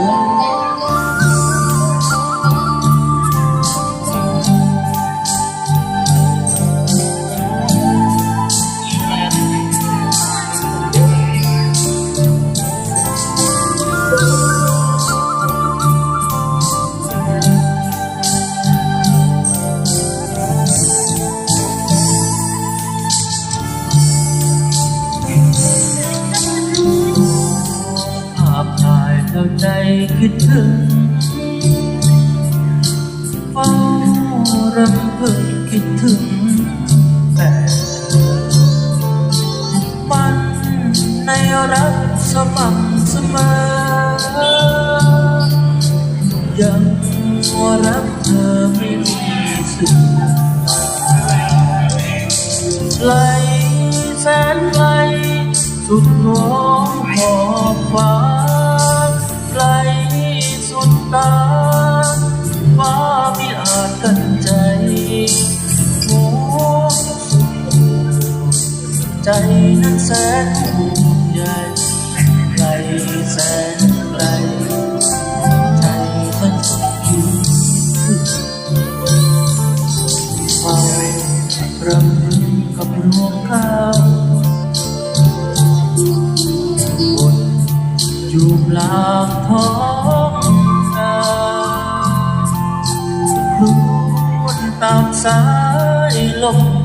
我 คิดถึงเฝ้ารำพึงคิดถึงแต่มันในรักสม่ำเสมอยังมัวรักเธอไม่มีสิ้นไกลแสนไกลสุดโลกขอบฟ้า ตาฟ้าไม่อาจกันใจโอ้สุดใจนั้นแสนห่วงใยไกลแสนไกลใจมันสุดคิดเฝ้ารำลึกกับรวงข้าวบนอยู่กลางท้อง ตามสายลม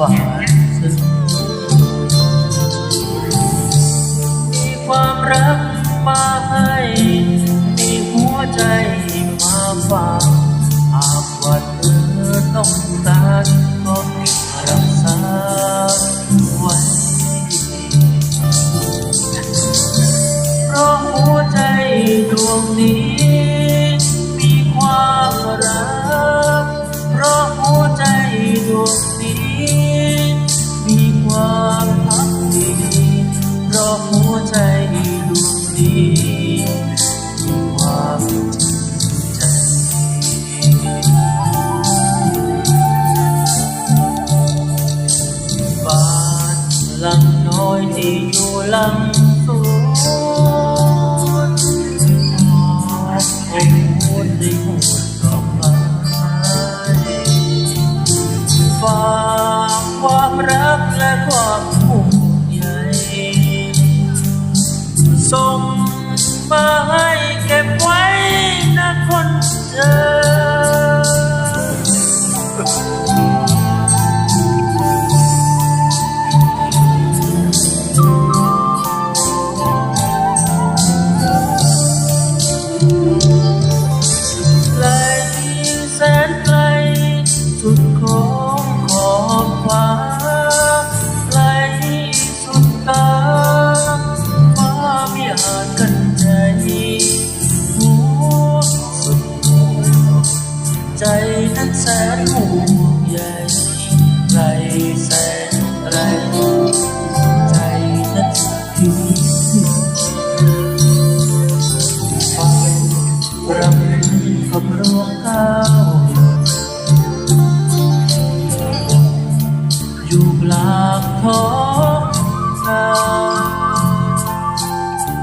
หวานซึ้งมีความรักมาให้ มีหัวใจมาฝากอาบว่าเธอต้องการ น้อย รำคำรวอเก้าอยู่กลางท้องนา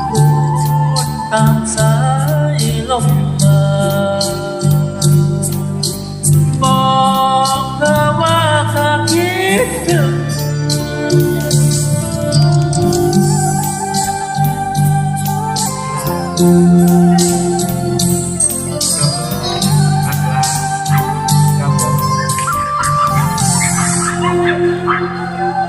พูดตามสายลมมาบอกเธอว่าข้าคิดถึงอ Música